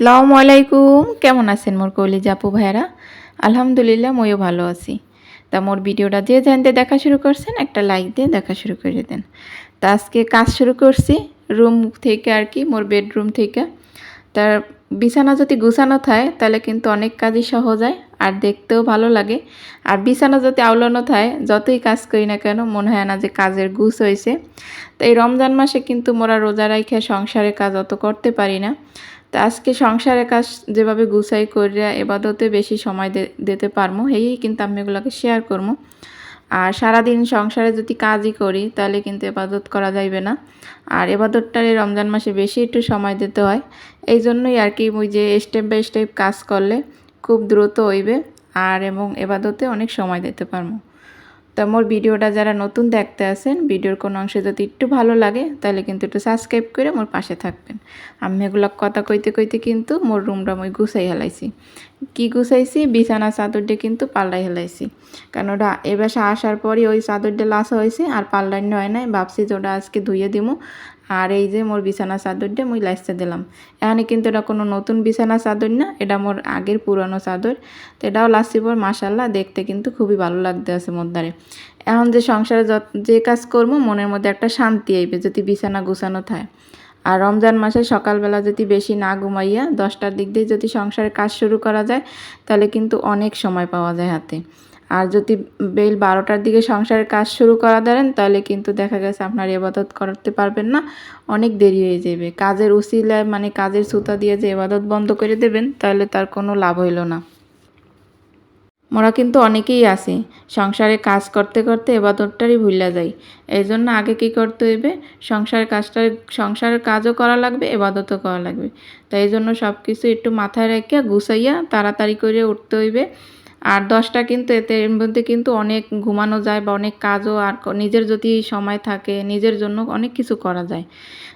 আসসালামু আলাইকুম। কেমন আছেন মোর কলি জাপু ভাইরা আলহামদুলিল্লাহ, মইও ভালো আছি। তা মোর ভিডিওটা যে জানতে দেখা শুরু করছেন, একটা লাইক দিয়ে দেখা শুরু করে দেন। তা আজকে কাজ শুরু করছি, রুম থেকে আর কি, মোর বেডরুম থেকে। তার বিছানা যদি গুছানো থাকে তাহলে কিন্তু অনেক কাজই সহজ হয়, আর দেখতেও ভালো লাগে। আর বিছানা যদি আওলানো থাকে যতই কাজ করি না কেন, মনে হয় না যে কাজের গুছ হয়েছে তো এই রমজান মাসে কিন্তু মোরা রোজা রাইখে সংসারের কাজ অত করতে পারি না। তো আজকে সংসারের কাজ যেভাবে গুছাই করিয়া এবাদতে বেশি সময় দিতে পারব এই কিন্তু আমি এগুলোকে শেয়ার করব আর সারাদিন সংসারে যদি কাজই করি, তাহলে কিন্তু এবাদত করা যাইবে না। আর এবাদতটার এই রমজান মাসে বেশি একটু সময় দিতে হয়। এই জন্যই আর কি ওই যে স্টেপ বাই স্টেপ কাজ করলে খুব দ্রুত হইবে, আর এবং এবাদতে অনেক সময় দিতে পারব তো মোর ভিডিওটা যারা নতুন দেখতে আসেন, ভিডিওর কোনো অংশে যদি একটু ভালো লাগে, তাহলে কিন্তু একটু সাবস্ক্রাইব করে মোর পাশে থাকবেন। আমি এগুলো কথা কইতে কইতে কিন্তু মোর রুমটা মই গুছাই হেলাইছি কি গুছাইছি? বিছানা, চাদরটা কিন্তু পাল্টাই হেলাইছি কারণ ওটা এ বাসা আসার পরই ওই চাদরটা লাসা হয়েছে আর পাল্টাইনি হয় নাই। ভাবছি যে ওটা আজকে ধুয়ে দিমু। আর এই যে মোর বিছানা চাদরটা মুই লাইসতে দিলাম। এখানে কিন্তু এটা কোনো নতুন বিছানা চাদর না, এটা মোর আগের পুরানো চাদর। তো এটাও লাসি পর মাসাল্লাহ দেখতে কিন্তু খুবই ভালো লাগতে আছে দ্বারে। এখন যে সংসারে যে কাজ করব, মনের মধ্যে একটা শান্তি আইবে যদি বিছানা গুছানো থাকে। আর রমজান মাসে সকালবেলা যদি বেশি না ঘুমাইয়া দশটার দিক দিয়ে যদি সংসারের কাজ শুরু করা যায়, তাহলে কিন্তু অনেক সময় পাওয়া যায় হাতে। আর যদি বেল বারোটার দিকে সংসারের কাজ শুরু করা ধরেন, তাহলে কিন্তু দেখা গেছে আপনার এবাদত করতে পারবেন না, অনেক দেরি হয়ে যাবে। কাজের উসিলায় মানে কাজের সুতা দিয়ে যে এবাদত বন্ধ করে দেবেন, তাহলে তার কোনো লাভ হইল না। মোরা কিন্তু অনেকেই আছি। সংসারে কাজ করতে করতে এবাদতটারই ভুলা যায় এই জন্য আগে কি করতে হইবে? সংসারের কাজটা সংসারের কাজও করা লাগবে এবাদতও করা লাগবে। তাই জন্য সব কিছু একটু মাথায় রেখে গুছাইয়া তাড়াতাড়ি করে উঠতে হইবে। আর দশটা কিন্তু এতে এর মধ্যে কিন্তু অনেক ঘুমানো যায় বা অনেক কাজও আর নিজের যদি সময় থাকে, নিজের জন্য অনেক কিছু করা যায়।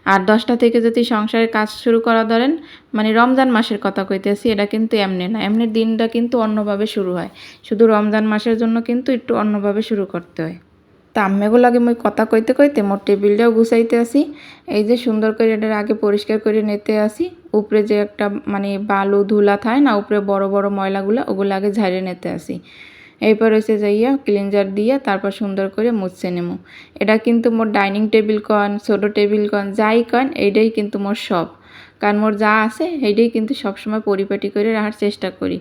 আর দশটা থেকে যদি সংসারের কাজ শুরু করা ধরেন মানে রমজান মাসের কথা কইতেছি, এটা কিন্তু এমনি না। এমনি দিনটা কিন্তু অন্যভাবে শুরু হয়। শুধু রমজান মাসের জন্য কিন্তু একটু অন্যভাবে শুরু করতে হয়। তা আম্মেগুলাকে মই কথা কইতে কইতে মোর টেবিলটাও গুছাইতে আসি। এই যে সুন্দর করে এটার আগে পরিষ্কার করে নিতে আসি। উপরে যে একটা মানে বালু ধুলা থাকে না, উপরে বড় বড় ময়লাগুলো, ওগুলো আগে ঝাড়ে নিতে আসি। এরপর হচ্ছে যাইয়া ক্লিনজার দিয়ে তারপর সুন্দর করে মুছে নেব এটা কিন্তু মোর ডাইনিং টেবিল কন, ছোটো টেবিল কন, যাই কন, এইটাই কিন্তু মোর সব কারণ মোর যা আছে এইটাই কিন্তু সবসময় পরিপাটি করে রাখার চেষ্টা করি।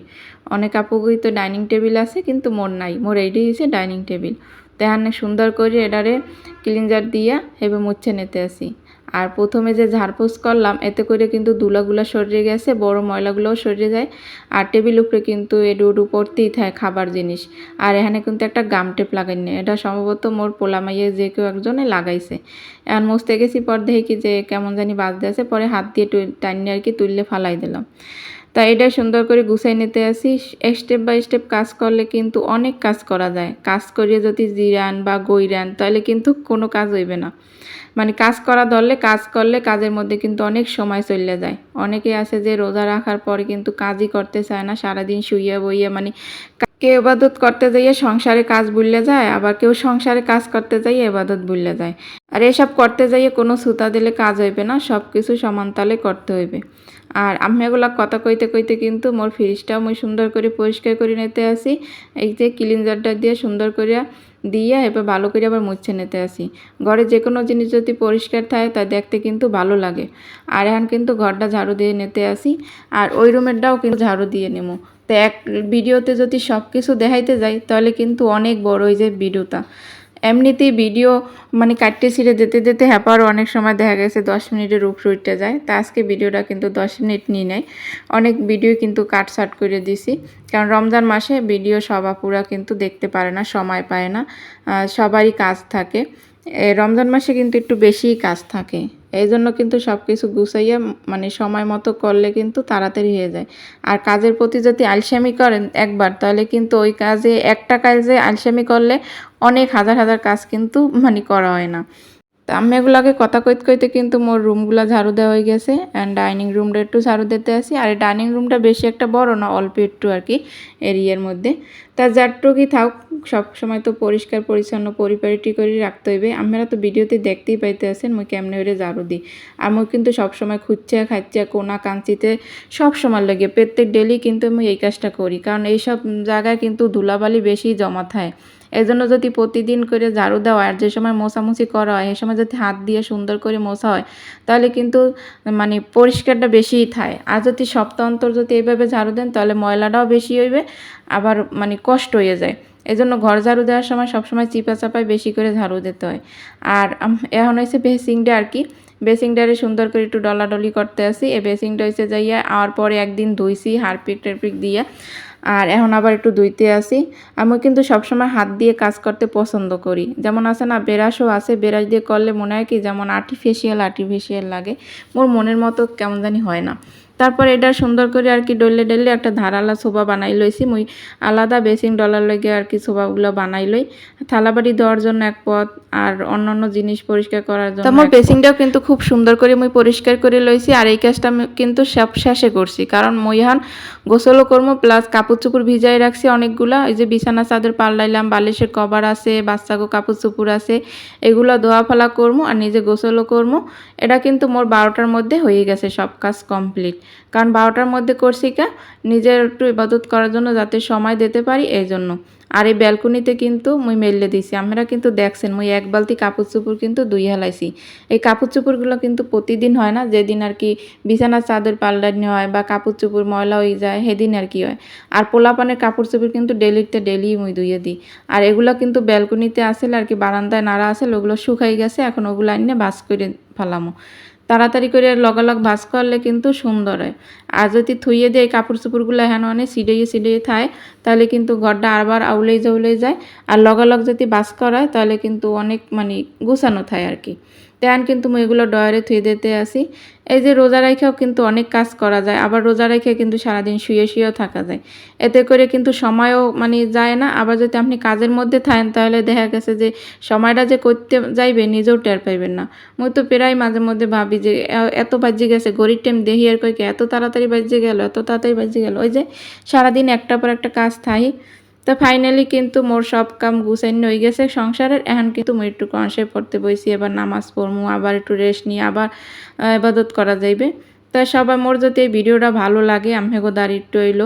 অনেক আপুগুই তো ডাইনিং টেবিল আছে, কিন্তু মোর নাই। মোর এইটাই হচ্ছে ডাইনিং টেবিল তেহানে সুন্দর করে এটারে ক্লিনজার দিয়া এবার মুছে নিতে আসি। আর প্রথমে যে ঝাড়পোছ করলাম, এতে করে কিন্তু ধুলাগুলো সরিয়ে গেছে, বড় ময়লাগুলোও সরিয়ে যায়। আর টেবিল উপরে কিন্তু এডু উডু পড়তেই থাকে খাবার জিনিস। আর এখানে কিন্তু একটা গাম টেপ লাগাইনি এটা সম্ভবত মোর পোলামাইয়ে যে কেউ একজনে লাগাইছে। এখন মুছতে গেছি পর দেখি যে কেমন জানি বাজতে আছে, পরে হাত দিয়ে টাইনি আর কি তুললে ফালাই দিলাম। তা এটা সুন্দর করে গুছাই নিতে আসি। স্টেপ বাই স্টেপ কাজ করলে কিন্তু অনেক কাজ করা যায়। কাজ করিয়ে যদি জিরান বা গৈরান তাহলে কিন্তু কোনো কাজ হইবে না। মানে কাজ করা ধরলে কাজ করলে কাজের মধ্যে কিন্তু অনেক সময় চলে যায়। অনেকে আছে যে রোজা রাখার পরে কিন্তু কাজই করতে চায় না, সারাদিন শুইয়া বইয়া মানে কেউ এবাদত করতে যাইয়ে সংসারে কাজ ভুললে যায়, আবার কেউ সংসারে কাজ করতে যাইয়ে এবাদত ভুললে যায়। আর এসব করতে যাইয়ে কোনো সুতা দিলে কাজ হইবে না সব কিছু সমান তালে করতে হইবে। আর আমি এগুলা কথা কইতে কইতে কিন্তু মোর ফ্রিজটাও মই সুন্দর করে পরিষ্কার করে নিতে আসি। এই যে ক্লিনজারটা দিয়ে সুন্দর করে দিয়ে, এবার ভালো করে আবার মুছে নিতে আসি। ঘরে যে কোনো জিনিস যদি পরিষ্কার থাকে, তা দেখতে কিন্তু ভালো লাগে। আর এখন কিন্তু ঘরটা ঝাড়ু দিয়ে নিতে আসি। আর ওই রুমেরটাও কিন্তু ঝাড়ু দিয়ে নেব তো এক ভিডিওতে যদি সব কিছু দেখাইতে যাই, তাহলে কিন্তু অনেক বড় ওই যে ভিডিওটা। এমনিতেই ভিডিও মানে কাটতে ছিঁড়ে যেতে যেতে হ্যাপারও অনেক সময় দেখা গেছে দশ মিনিটের উপরে উঠতে যায়। তা আজকে ভিডিওটা কিন্তু দশ মিনিট নিয়ে নেয় অনেক ভিডিও কিন্তু কাট সাট করে দিছি। কারণ রমজান মাসে ভিডিও সবা পুরা কিন্তু দেখতে পারে না, সময় পায় না। সবারই কাজ থাকে। রমজান মাসে কিন্তু একটু বেশিই কাজ থাকে। এই জন্য কিন্তু সব কিছু গুছাইয়া মানে সময় মতো করলে কিন্তু তাড়াতাড়ি হয়ে যায়। আর কাজের প্রতি যদি আলসামি করেন একবার, তাহলে কিন্তু ওই কাজে, একটা কাজে আলসামি করলে অনেক হাজার হাজার কাজ কিন্তু মানে করা হয় না। তা আমি এগুলাকে কথা কইতে কইতে কিন্তু মোর রুমগুলো ঝাড়ু দেওয়া হয়ে গেছে অ্যান্ড ডাইনিং রুমটা একটু ঝাড়ু দিতে আসি। আর ডাইনিং রুমটা বেশি একটা বড় না, অল্প একটু আর কি, এরিয়ার মধ্যে। তা যারটুকুই থাক, সব সময় তো পরিষ্কার, পরিচ্ছন্ন, পরিপাটি করে রাখতে হইবে। আমরা তো ভিডিওতে দেখতেই পাইতে আছেন, মুই কেমনে করে ঝাড়ু দিই। আর মুই কিন্তু সবসময় খুঁজছে খাচ্ছে কোনা কাঞ্চিতে সব সময় লাগে, প্রত্যেক ডেলি কিন্তু আমি এই কাজটা করি। কারণ এইসব জায়গায় কিন্তু ধুলাবালি বেশি জমা থাকে এই জন্য যদি প্রতিদিন করে ঝাড়ু দেওয়া, আর যে সময় মোছামুছি করা হয়, এই সময় যদি হাত দিয়ে সুন্দর করে মোছা হয়, তাহলে কিন্তু মানে পরিষ্কারটা বেশিই থাকে আর যদি সপ্তাহ অন্তর যদি এইভাবে ঝাড়ু দেন, তাহলে ময়লাটাও বেশি হইবে আবার মানে কষ্ট হয়ে যায়। এই জন্য ঘর ঝাড়ু দেওয়ার সময় সবসময় চিপা চাপায় বেশি করে ঝাড়ু দিতে হয়। আর এখন হয়েছে বেসিংটা আর কি। বেসিংটারে সুন্দর করে একটু ডলাডলি করতে আসি। এই বেসিংটা হয়েছে যাইয়া আর পরে একদিন ধুইছি হারপিক টারপিক দিয়ে। আর এখন আবার একটু ধুইতে আসি। আমি কিন্তু সবসময় হাত দিয়ে কাজ করতে পছন্দ করি। যেমন আছে না, বেরাসও আছে। বেরাস দিয়ে করলে মনে হয় কি যেমন আর্টিফিশিয়াল আর্টিফিশিয়াল লাগে। মোর মনের মতো কেমন জানি হয় না। তারপর এটা সুন্দর করে আর কি ডলে ডলে একটা ধারালা সোফা বানাই লইছি। মুই আলাদা বেসিং ডলার লগে আর কি সোফাগুলো বানাই লই। থালাবাড়ি দেওয়ার জন্য এক পথ আর অন্যান্য জিনিস পরিষ্কার করার জন্য আমার বেসিংটাও কিন্তু খুব সুন্দর করে মুই পরিষ্কার করে লইছি আর এই কাজটা আমি কিন্তু সব শেষে করছি। কারণ মই এখন গোসলও করব প্লাস কাপড় চোপড় ভিজাই রাখছি অনেকগুলা। এই যে বিছানা চাদর পাল্টাইলাম বালিশের কভার আছে বাচ্চাগো কাপড় চোপড় আছে এগুলো ধোয়া ফেলা করব আর নিজে গোসলও করব এটা কিন্তু মোর বারোটার মধ্যে হয়ে গেছে সব কাজ কমপ্লিট কারণ বারোটার মধ্যে করছি কা, নিজের একটু ইবাদত করার জন্য যাতে সময় দিতে পারি এই জন্য। আর এই ব্যালকনিতে কিন্তু মুই মেললে দিছি। আমরা কিন্তু দেখছেন, মুই এক বালতি কাপড় চোপড় কিন্তু দুই হেলাইছি। এই কাপড় চোপড়গুলো কিন্তু প্রতিদিন হয় না, যেদিন আর কি বিছানার চাদর পাল্টানি হয় বা কাপড় চোপড় ময়লা হয়ে যায়, সেদিন আর কি হয়। আর পোলাপানের কাপড় চোপড় কিন্তু ডেলিতে ডেলি মুই ধুয়ে দিই। আর এগুলো কিন্তু ব্যালকনিতে আসলে আর কি বারান্দায় নাড়া আসলে ওগুলো শুকাই গেছে, এখন ওগুলো আনিয়ে বাস করে ফেলামো। তাড়াতাড়ি করে লগালগ ভাস করলে কিন্তু সুন্দর হয়। আর যদি থুইয়ে দিয়ে কাপড় চোপড়গুলো হেন অনেক সিডিয়ে সিডিয়ে থায়, তাহলে কিন্তু ঘরটা আবার আউলেই জাউলেই যায়। আর লগালগ যদি বাস করায় তাহলে কিন্তু অনেক মানে গোছানো থায় আর কি। তেন কিন্তু মুই এগুলো ডয়ারে থুয়ে দিতে আসি। এই যে রোজা রেখেও কিন্তু অনেক কাজ করা যায়, আবার রোজা রেখে কিন্তু সারাদিন শুয়ে শুয়েও থাকা যায়। এতে করে কিন্তু সময়ও মানে যায় না, আবার যদি আপনি কাজের মধ্যে থাকেন তাহলে দেখা গেছে যে সময়টা যে করতে যাইবে নিজেও টের পাইবেন না। মুই তো প্রায় মাঝে মধ্যে ভাবি যে এত বাজে গেছে গরিব টাইম দেহি আর কইকে এত তাড়াতাড়ি বাজে গেল, এত তাড়াতাড়ি বাজে গেল। ওই যে সারাদিন একটা পর একটা কাজ থাই তা ফাইনালি কিন্তু মোর সব কাম গুছাইন হয়ে গেছে। সংসারের এখন কিন্তু মুই একটু কনসে পড়তে বইছি, এবার নামাজ পড়মু, আবার একটু রেস্ট নিয়ে আবার ইবাদত করা যাইবে। তা সবাই মোর যদি এই ভিডিওটা ভালো লাগে আমেগো দাঁড়িয়ে রইল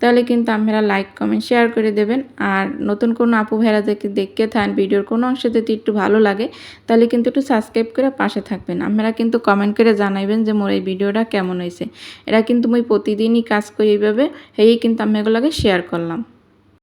তাহলে কিন্তু আপনারা লাইক কমেন্ট শেয়ার করে দেবেন। আর নতুন কোনো আপু ভেড়া দেখে দেখতে থাকেন, ভিডিওর কোনো অংশে যদি একটু ভালো লাগে, তাহলে কিন্তু একটু সাবস্ক্রাইব করে পাশে থাকবেন। আপনারা কিন্তু কমেন্ট করে জানাইবেন যে মোর এই ভিডিওটা কেমন হয়েছে এরা কিন্তু মুই প্রতিদিনই কাজ করি এইভাবে এই কিন্তু আমি এগুলোকে শেয়ার করলাম।